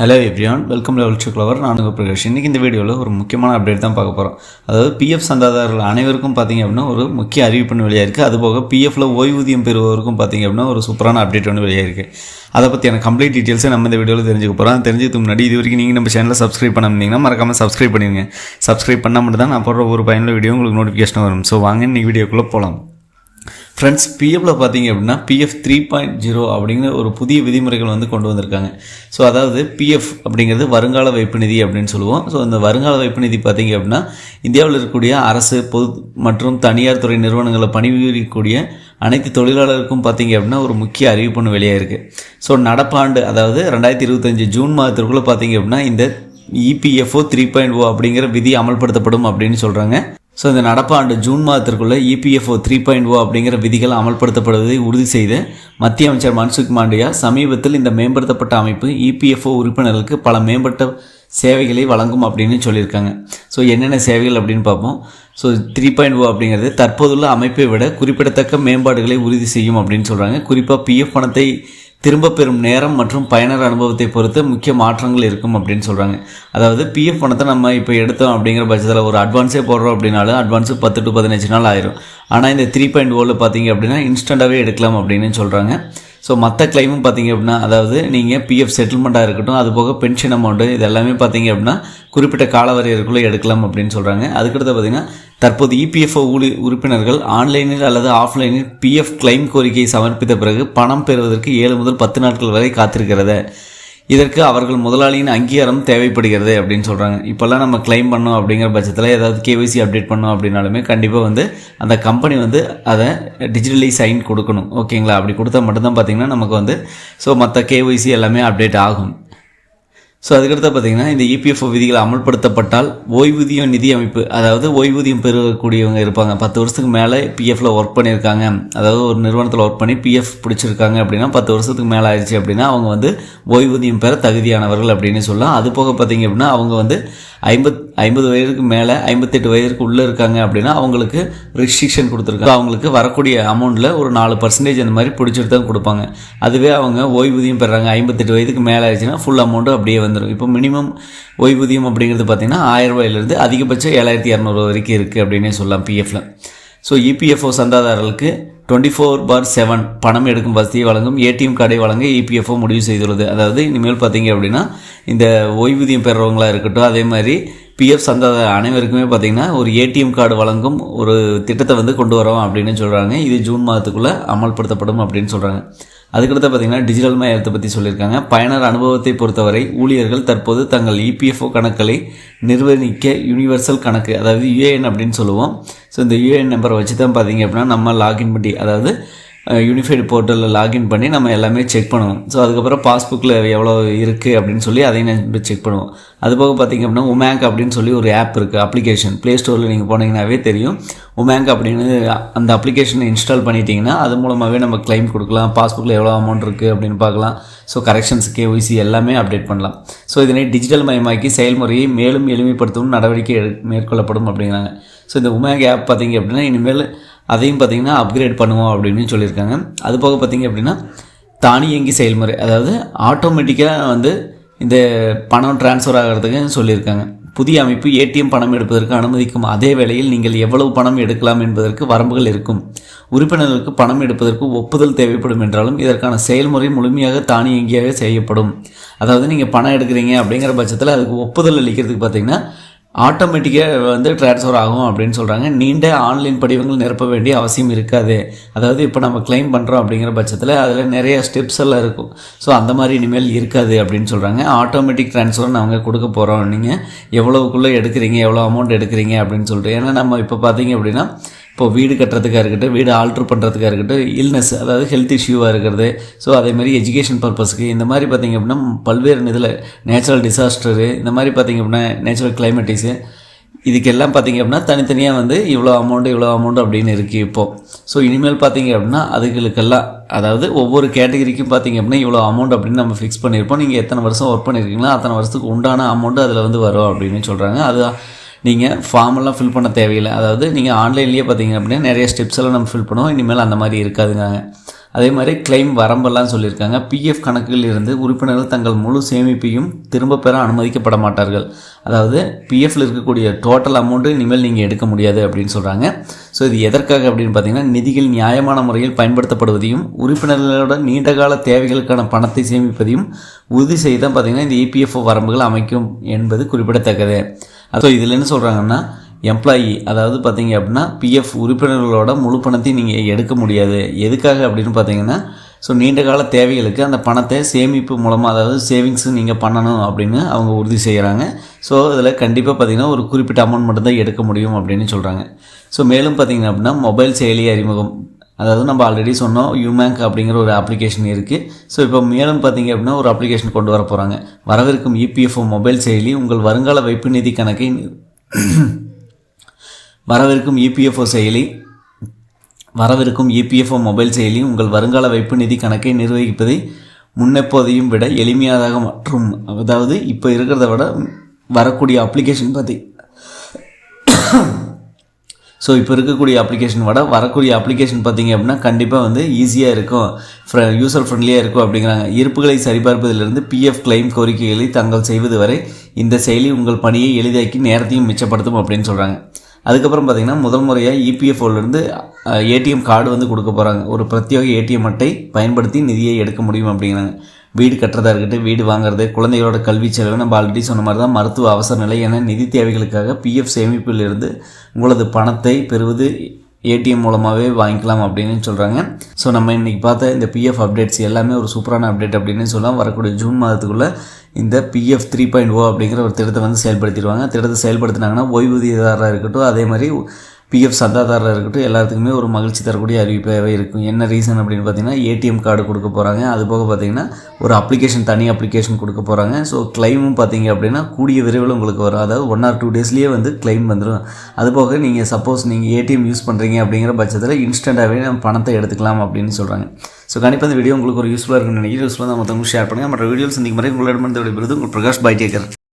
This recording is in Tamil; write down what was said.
ஹலோ எவ்ரியான் வெல்கம் லெவல் சுக்லவர் நான் உங்கள் பிரகாஷ். இன்றைக்கி இந்த வீடியோவில் ஒரு முக்கியமான அப்டேட் தான் பார்க்க போகிறோம் அதாவது பிஎஃப் சந்தாதாரர்கள் அனைவருக்கும் பார்த்தீங்க அப்படின்னா ஒரு முக்கிய அறிவிப்பு வெளியாக இருக்குது அதுபோக பிஎஃப்ல ஓய்வூதியம் பெறுவதற்கும் பார்த்தீங்க அப்படின்னா ஒரு சூப்பரான அப்டேட் ஒன்று வெளியாக இருக்குது அதை பற்றியான கம்ப்ளீட் டீட்டெயில்ஸை நம்ம இந்த வீடியோவில் தெரிஞ்சுக்க போகிறோம் தெரிஞ்சதுக்கு முன்னாடி இது வரைக்கும் நீங்கள் நம்ம சேனலை சப்ஸ்கிரைப் பண்ணாமல் மறக்காமல் சப்ஸ்கிரைப் பண்ணிடுங்க. சப்ஸ்கிரைப் பண்ணால் மட்டும் தான் நான் போடுற ஒரு பயனுள்ள வீடியோ உங்களுக்கு நோட்டிஃபிகேஷன் வரும். ஸோ வாங்க இன்றைக்கி வீடியோக்குள்ளே போகலாம் ஃப்ரெண்ட்ஸ் பிஎஃப்பில் பார்த்தீங்க அப்படின்னா பிஎஃப் த்ரீ பாயிண்ட் ஜீரோ அப்படிங்கிற ஒரு புதிய விதிமுறைகள் வந்து கொண்டு வந்திருக்காங்க. ஸோ அதாவது பிஎஃப் அப்படிங்கிறது வருங்கால வைப்பு நிதி அப்படின்னு சொல்லுவோம். ஸோ இந்த வருங்கால வைப்பு நிதி பார்த்தீங்க அப்படின்னா இந்தியாவில் இருக்கக்கூடிய அரசு பொது மற்றும் தனியார் துறை நிறுவனங்களில் பணிபுரியக்கூடிய அனைத்து தொழிலாளருக்கும் பார்த்தீங்க அப்படின்னா ஒரு முக்கிய அறிவிப்புன்னு வெளியாக இருக்குது ஸோ நடப்பாண்டு அதாவது ரெண்டாயிரத்தி இருபத்தஞ்சு ஜூன் மாதத்திற்குள்ளே பார்த்தீங்க அப்படின்னா இந்த இபிஎஃப்ஓ த்ரீ பாயிண்ட் ஓ அப்படிங்கிற விதி அமல்படுத்தப்படும் அப்படின்னு சொல்கிறாங்க ஸோ இந்த நடப்பாண்டு ஜூன் மாதத்திற்குள்ளே இபிஎஃப்ஓ த்ரீ பாயிண்ட் ஓ அப்படிங்கிற விதிகள் அமல்படுத்தப்படுவதை உறுதி செய்து மத்திய அமைச்சர் மன்சுக் மாண்டியா சமீபத்தில் இந்த மேம்படுத்தப்பட்ட அமைப்பு இபிஎஃப்ஓ உறுப்பினர்களுக்கு பல மேம்பட்ட சேவைகளை வழங்கும் அப்படின்னு சொல்லியிருக்காங்க. ஸோ என்னென்ன சேவைகள் அப்படின்னு பார்ப்போம். ஸோ த்ரீ பாயிண்ட் ஓ அப்படிங்கிறது தற்போதுள்ள அமைப்பை விட குறிப்பிடத்தக்க மேம்பாடுகளை உறுதி செய்யும் அப்படின்னு சொல்கிறாங்க குறிப்பாக பிஎஃப் பணத்தை திரும்ப பெறும் நேரம் மற்றும் பயனர் அனுபவத்தை பொறுத்து முக்கிய மாற்றங்கள் இருக்கும் அப்படின்னு சொல்கிறாங்க அதாவது பிஎஃப் பணத்தை நம்ம இப்போ எடுத்தோம் அப்படிங்கிற பட்சத்தில் ஒரு அட்வான்ஸே போடுறோம் அப்படின்னாலும் அட்வான்ஸு பத்து டு பதினஞ்சு நாள் ஆயிரும். ஆனால் இந்த த்ரீ oh பாயிண்ட் ஓவில் பார்த்தீங்க அப்படின்னா இன்ஸ்டண்ட்டாகவே எடுக்கலாம் அப்படின்னு சொல்கிறாங்க ஸோ மற்ற கிளைமும் பார்த்தீங்க அப்படின்னா அதாவது நீங்கள் பிஎஃப் செட்டில்மெண்ட்டாக இருக்கட்டும் அது போக பென்ஷன் அமௌண்ட்டு இது எல்லாமே பார்த்தீங்க அப்படின்னா குறிப்பிட்ட காலவரையறுக்குள்ளே எடுக்கலாம் அப்படின்னு சொல்கிறாங்க அதுக்கடுத்து பார்த்தீங்கன்னா தற்போது இபிஎஃப்ஓ ஊழி உறுப்பினர்கள் ஆன்லைனில் அல்லது ஆஃப்லைனில் பிஎஃப் கிளைம் கோரிக்கையை சமர்ப்பித்த பிறகு பணம் பெறுவதற்கு ஏழு முதல் பத்து நாட்கள் வரை காத்திருக்கிறது. இதற்கு அவர்கள் முதலாளியின் அங்கீகாரம் தேவைப்படுகிறது அப்படின்னு சொல்கிறாங்க இப்போல்லாம் நம்ம கிளைம் பண்ணோம் அப்படிங்கிற பட்சத்தில் ஏதாவது கேவிசி அப்டேட் பண்ணோம் அப்படின்னாலுமே கண்டிப்பாக வந்து அந்த கம்பெனி வந்து அதை டிஜிட்டலி சைன் கொடுக்கணும். ஓகேங்களா? அப்படி கொடுத்தா மட்டும்தான் பார்த்தீங்கன்னா நமக்கு வந்து ஸோ மற்ற கேஒய்சி எல்லாமே அப்டேட் ஆகும். ஸோ அதுக்கடுத்து பார்த்தீங்கன்னா இந்த இபிஎஃப்ஓ விதிகள் அமல்படுத்தப்பட்டால் ஓய்வூதிய நிதி அமைப்பு அதாவது ஓய்வூதியம் பெறக்கூடியவங்க இருப்பாங்க. பத்து வருஷத்துக்கு மேலே பிஎஃப்ல ஒர்க் பண்ணியிருக்காங்க. அதாவது ஒரு நிறுவனத்தில் ஒர்க் பண்ணி பிஎஃப் பிடிச்சிருக்காங்க அப்படின்னா பத்து வருஷத்துக்கு மேலே ஆயிடுச்சு அப்படின்னா அவங்க வந்து ஓய்வூதியம் பெற தகுதியானவர்கள் அப்படின்னு சொல்லலாம். அது போக பார்த்தீங்க அப்படின்னா அவங்க வந்து ஐம்பத் ஐம்பது வயதுக்கு மேலே ஐம்பத்தெட்டு வயதுக்கு உள்ளே இருக்காங்க அப்படின்னா அவங்களுக்கு ரெஸ்ட்ரிக்ஷன் கொடுத்துருக்காங்க. அவங்களுக்கு வரக்கூடிய அமௌண்ட்டில் ஒரு நாலு பர்சன்டேஜ் அந்த மாதிரி பிடிச்சிட்டு தான் கொடுப்பாங்க. அதுவே அவங்க ஓய்வூதியம் பெறாங்க. ஐம்பத்தெட்டு வயதுக்கு மேலே ஆயிடுச்சுன்னா ஃபுல் அமௌண்ட்டு அப்படியே வந்துடும் இப்போ மினிமம் ஓய்வூதியம் அப்படிங்கிறது பார்த்தீங்கன்னா ஆயிரம் ரூபாயிலிருந்து அதிகபட்சம் ஏழாயிரத்தி இரநூறு வரைக்கும் இருக்குது அப்படின்னே சொல்லலாம் பிஎஃப்ல ஸோ இபிஎஃப்ஓ சந்தாதாரர்களுக்கு டுவெண்ட்டி ஃபோர் பார் செவன் பணம் எடுக்கும் வசதியை வழங்கும் ஏடிஎம் கார்டை வழங்க இபிஎஃப்ஓ முடிவு செய்துள்ளது. அதாவது இனிமேல் பார்த்தீங்க அப்படின்னா இந்த ஓய்வூதியம் பெறுறவங்களாக இருக்கட்டும் அதே மாதிரி பிஎஃப் சந்தாதார அனைவருக்குமே பார்த்தீங்கன்னா ஒரு ஏடிஎம் கார்டு வழங்கும் ஒரு திட்டத்தை வந்து கொண்டு வரோம் அப்படின்னு சொல்கிறாங்க இது ஜூன் மாதத்துக்குள்ளே அமல்படுத்தப்படும் அப்படின்னு சொல்கிறாங்க அதுக்கடுத்து பார்த்தீங்கன்னா டிஜிட்டல் மயத்தை பற்றி சொல்லியிருக்காங்க. பயனர் அனுபவத்தை பொறுத்தவரை ஊழியர்கள் தற்போது தங்கள் இபிஎஃப்ஓ கணக்குகளை நிர்வகிக்க யூனிவர்சல் கணக்கு அதாவது யூஏஎன் அப்படின்னு சொல்லுவோம். ஸோ இந்த யூஏஎன் நம்பரை வச்சு தான் பார்த்தீங்க அப்படின்னா நம்ம லாகின் பண்ணி அதாவது யூனிஃபைடு போர்ட்டலில் லாகின் பண்ணி நம்ம எல்லாமே செக் பண்ணுவோம். ஸோ அதுக்கப்புறம் பாஸ்புக்கில் எவ்வளோ இருக்குது அப்படின்னு சொல்லி அதையும் நம்ம செக் பண்ணுவோம். அது போக பார்த்திங்க அப்படின்னா உமேங்க் அப்படின்னு சொல்லி ஒரு ஆப் இருக்குது அப்ளிகேஷன் ப்ளே ஸ்டோரில் நீங்கள் போனீங்கன்னாவே தெரியும். உமேங்க் அப்படின்னு அந்த அப்ளிகேஷனை இன்ஸ்டால் பண்ணிட்டீங்கன்னா அது மூலமாகவே நம்ம கிளைம் கொடுக்கலாம். பாஸ்புக்கில் எவ்வளோ அமௌண்ட் இருக்குது அப்படின்னு பார்க்கலாம். ஸோ கரெக்ஷன்ஸ் கேஒய்சி எல்லாமே அப்டேட் பண்ணலாம். ஸோ இதனை டிஜிட்டல் மயமாக்கி செயல்முறையை மேலும் எளிமைப்படுத்தவும் நடவடிக்கை எடு மேற்கொள்ளப்படும் அப்படிங்கிறாங்க. ஸோ இந்த உமேங்க் ஆப் பார்த்தீங்க அப்படின்னா இனிமேல் அதையும் பார்த்திங்கன்னா அப்கிரேட் பண்ணுவோம் அப்படின்னு சொல்லியிருக்காங்க. அது போக பார்த்திங்க அப்படின்னா தானியங்கி செயல்முறை அதாவது ஆட்டோமேட்டிக்காக வந்து இந்த பணம் டிரான்ஸ்ஃபர் ஆகிறதுக்கு சொல்லியிருக்காங்க. புதிய அமைப்பு ஏடிஎம் பணம் எடுப்பதற்கு அனுமதிக்கும். அதே வேளையில் நீங்கள் எவ்வளவு பணம் எடுக்கலாம் என்பதற்கு வரம்புகள் இருக்கும். உறுப்பினர்களுக்கு பணம் எடுப்பதற்கு ஒப்புதல் தேவைப்படும் என்றாலும் இதற்கான செயல்முறை முழுமையாக தானியங்கியாக செய்யப்படும். அதாவது நீங்கள் பணம் எடுக்கிறீங்க அப்படிங்கிற பட்சத்தில் அதுக்கு ஒப்புதல் அளிக்கிறதுக்கு பார்த்தீங்கன்னா ஆட்டோமேட்டிக்காக வந்து ட்ரான்ஸ்ஃபர் ஆகும் அப்படின்னு சொல்கிறாங்க நீண்ட ஆன்லைன் படிவங்கள் நிரப்ப வேண்டிய அவசியம் இருக்காது. அதாவது இப்போ நம்ம கிளைம் பண்ணுறோம் அப்படிங்கிற பட்சத்தில் அதில் நிறைய ஸ்டெப்ஸ் எல்லாம் இருக்கும். ஸோ அந்த மாதிரி இனிமேல் இருக்காது அப்படின்னு சொல்கிறாங்க ஆட்டோமேட்டிக் ட்ரான்ஸ்ஃபர் நாங்கள் கொடுக்க போகிறோம் நீங்கள் எவ்வளோக்குள்ளே எடுக்கிறீங்க எவ்வளோ அமௌண்ட் எடுக்கிறீங்க அப்படின்னு சொல்லிட்டு. ஏன்னா நம்ம இப்போ பார்த்தீங்க அப்படின்னா இப்போ வீடு கட்டுறதுக்காக இருக்கட்டும் வீடு ஆல்ட்ரு பண்ணுறதுக்காக இருக்கட்டும் இல்னஸ் அதாவது ஹெல்த் இஷ்யூவாக இருக்கிறது. ஸோ அதேமாதிரி எஜுகேஷன் பர்பஸ்க்கு இந்த மாதிரி பார்த்திங்க அப்படின்னா பல்வேறு இதில் நேச்சுரல் டிசாஸ்டரு இந்த மாதிரி பார்த்திங்க அப்படின்னா நேச்சுரல் கிளைமேட்டிஸு இதுக்கெல்லாம் பார்த்திங்க அப்படின்னா தனித்தனியாக வந்து இவ்வளோ அமௌண்ட்டு இவ்வளோ அமௌண்ட் அப்படின்னு இருக்குது இப்போது ஸோ இனிமேல் பார்த்திங்க அப்படின்னா அதுகளுக்கெல்லாம் அதாவது ஒவ்வொரு கேட்டகரிக்கும் பார்த்திங்க அப்படின்னா இவ்வளோ அமௌண்ட் அப்படின்னு நம்ம ஃபிக்ஸ் பண்ணியிருப்போம். நீங்கள் எத்தனை வருஷம் ஒர்க் பண்ணியிருக்கீங்களோ அத்தனை வருஷத்துக்கு உண்டான அமௌண்ட்டு அதில் வந்து வரும் அப்படின்னு சொல்கிறாங்க அது நீங்கள் ஃபார்மெல்லாம் ஃபில் பண்ண தேவையில்லை. அதாவது நீங்கள் ஆன்லைன்லேயே பார்த்தீங்க அப்படின்னா நிறைய ஸ்டெப்ஸ் எல்லாம் நம்ம ஃபில் பண்ணுவோம். இனிமேல் அந்த மாதிரி இருக்காதுங்க அதே மாதிரி கிளைம் வரம்பெல்லாம் சொல்லியிருக்காங்க. பிஎஃப் கணக்குகளில் இருந்து உறுப்பினர்கள் தங்கள் முழு சேமிப்பையும் திரும்ப பெற அனுமதிக்கப்பட மாட்டார்கள். அதாவது பிஎஃப்ல இருக்கக்கூடிய டோட்டல் அமௌண்ட்டு இனிமேல் நீங்கள் எடுக்க முடியாது அப்படின்னு சொல்கிறாங்க ஸோ இது எதற்காக அப்படின்னு பார்த்தீங்கன்னா நிதிகள் நியாயமான முறையில் பயன்படுத்தப்படுவதையும் உறுப்பினர்களோட நீண்டகால தேவைகளுக்கான பணத்தை சேமிப்பதையும் உறுதி செய்து தான் பார்த்தீங்கன்னா இந்த இபிஎஃப்ஓ வரம்புகள் அமைக்கும் என்பது குறிப்பிடத்தக்கது. ஸோ இதில் என்ன சொல்கிறாங்கன்னா எம்ப்ளாயி அதாவது பார்த்தீங்க அப்படின்னா பிஎஃப் உறுப்பினர்களோட முழு பணத்தையும் நீங்கள் எடுக்க முடியாது. எதுக்காக அப்படின்னு பார்த்தீங்கன்னா ஸோ நீண்ட கால தேவைகளுக்கு அந்த பணத்தை சேமிப்பு மூலமாக அதாவது சேவிங்ஸ் நீங்கள் பண்ணணும் அப்படின்னு அவங்க உறுதி செய்கிறாங்க ஸோ இதில் கண்டிப்பாக பார்த்தீங்கன்னா ஒரு குறிப்பிட்ட அமௌண்ட் மட்டும்தான் எடுக்க முடியும் அப்படின்னு சொல்கிறாங்க ஸோ மேலும் பார்த்தீங்க அப்படின்னா மொபைல் செயலி அறிமுகம் அதாவது நம்ம ஆல்ரெடி சொன்னோம் யூமேங்க் அப்படிங்கிற ஒரு அப்ளிகேஷன் இருக்குது ஸோ இப்போ மேலும் பார்த்தீங்க அப்படின்னா ஒரு அப்ளிகேஷன் கொண்டு வர போகிறாங்க வரவிருக்கும் இபிஎஃப்ஓ மொபைல் செயலி உங்கள் வருங்கால வைப்பு நிதி கணக்கை வரவிருக்கும் இபிஎஃப்ஓ செயலி வரவிருக்கும் இபிஎஃப்ஓ மொபைல் செயலி உங்கள் வருங்கால வைப்பு நிதி கணக்கை நிர்வகிப்பதை முன்னெப்போதையும் விட எளிமையாக மற்றும் அதாவது இப்போ இருக்கிறத விட வரக்கூடிய அப்ளிகேஷன் பற்றி ஸோ இப்போ இருக்கக்கூடிய அப்ளிகேஷன் விட வரக்கூடிய அப்ளிகேஷன் பார்த்தீங்க அப்படின்னா கண்டிப்பாக வந்து ஈஸியாக இருக்கும். ஃப்ர யூசர் ஃப்ரெண்ட்லியாக இருக்கும் அப்படிங்கிறாங்க. இருப்புகளை சரிபார்ப்பதிலிருந்து பிஎஃப் கிளைம் கோரிக்கைகளை தாங்கள் செய்வது வரை இந்த செயலி உங்கள் பணியை எளிதாக்கி நேரத்தையும் மிச்சப்படுத்தும் அப்படின்னு சொல்கிறாங்க அதுக்கப்புறம் பார்த்தீங்கன்னா முதல் முறையாக இபிஎஃப்ஓலேருந்து ஏடிஎம் கார்டு வந்து கொடுக்க போகிறாங்க ஒரு பிரத்யேக ஏடிஎம் அட்டை பயன்படுத்தி நிதியை எடுக்க முடியும் அப்படிங்கிறாங்க. வீடு கட்டுறதா இருக்கட்டும் வீடு வாங்குறது குழந்தைகளோட கல்வி செலவு நம்ம ஆல்ரெடி சொன்ன மாதிரி தான் மருத்துவ அவசர நிலை என நிதி தேவைகளுக்காக பிஎஃப் சேமிப்பிலிருந்து உங்களது பணத்தை பெறுவது ஏடிஎம் மூலமாகவே வாங்கிக்கலாம் அப்படின்னு சொல்கிறாங்க ஸோ நம்ம இன்றைக்கி பார்த்த இந்த பிஎஃப் அப்டேட்ஸ் எல்லாமே ஒரு சூப்பரான அப்டேட் அப்படின்னு சொல்லலாம். வரக்கூடிய ஜூன் மாதத்துக்குள்ளே இந்த பிஎஃப் த்ரீ பாயிண்ட் ஓ அப்படிங்கிற ஒரு திட்டத்தை வந்து செயல்படுத்திடுவாங்க. திட்டத்தை செயல்படுத்தினாங்கன்னா ஓய்வூதியதாராக இருக்கட்டும் அதே மாதிரி பிஎஃப் சந்தாதாரராக இருக்கட்டும் எல்லாத்துக்குமே ஒரு மகிழ்ச்சி தரக்கூடிய அறிவிப்பாகவே இருக்கும். என்ன ரீசன் அப்படின்னு பார்த்தீங்கன்னா ஏடிஎம் கார்டு கொடுக்க போகிறாங்க அது போக பார்த்தீங்கன்னா ஒரு அப்ளிகேஷன் தனி அப்ளிகேஷன் கொடுக்க போகிறாங்க ஸோ கிளைமும் பார்த்தீங்க அப்படின்னா கூடிய விரைவில் உங்களுக்கு வரும். அதாவது ஒன் ஆர் டூ டேஸ்லேயே வந்து கிளைம் வந்துடும் அது போக நீங்கள் சப்போஸ் நீங்கள் ஏடிஎம் யூஸ் பண்ணுறீங்க அப்படிங்கிற பட்சத்தில் இன்ஸ்டண்ட்டாகவே நம்ம பணத்தை எடுத்துக்கலாம் அப்படின்னு சொல்கிறாங்க ஸோ கண்டிப்பாக இந்த வீடியோ உங்களுக்கு ஒரு யூஸ்ஃபுல்லாக இருக்குன்னு நினைக்கிறேன். யூஸ்ஃபுல்லாக தான் மற்றவங்களுக்கு ஷேர் பண்ணுங்கள் மற்ற வீடியோஸ் சந்திக்கும் மாதிரி உங்களிடமிருந்து விடைபெறுவது உங்கள் பிரகாஷ் பைடேக்கர்